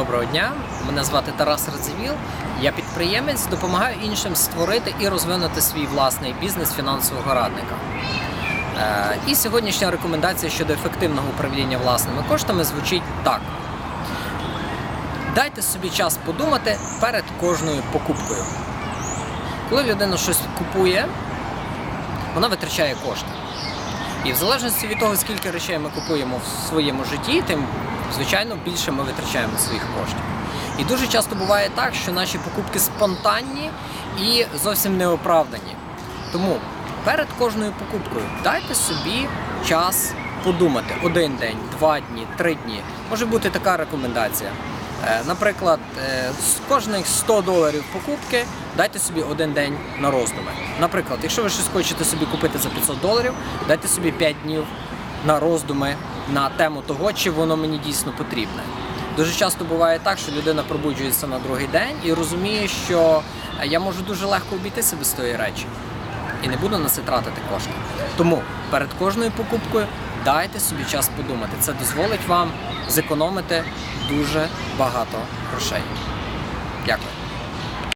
доброго дня. Мене звати Тарас Радзивіл. Я підприємець, допомагаю іншим створити і розвинути свій власний бізнес фінансового радника. Е, І сьогоднішня рекомендація щодо ефективного управління власними коштами звучить так: дайте собі час подумати перед кожною покупкою. Коли людина щось купує, вона витрачає кошти. І в залежності від того, скільки речей ми купуємо в своєму житті, тим, звичайно, більше ми витрачаємо своїх коштів. І дуже часто буває так, що наші покупки спонтанні і зовсім неоправдані. Тому перед кожною покупкою дайте собі час подумати один день, два дні, три дні. Може бути така рекомендація. Е, Наприклад, е, з кожних 100 доларів покупки дайте собі один день на роздуми. Наприклад, якщо ви щось хочете собі купити за 500 доларів, дайте собі 5 днів на роздуми на тему того, чи воно мені дійсно потрібне. Дуже часто буває так, що людина пробуджується на другий день і розуміє, що е, я можу дуже легко обійтися без тої речі і не буду на це тратити кошти. Тому перед кожною покупкою дайте собі час подумати. Це дозволить вам зекономити дуже багато грошей. Дякую.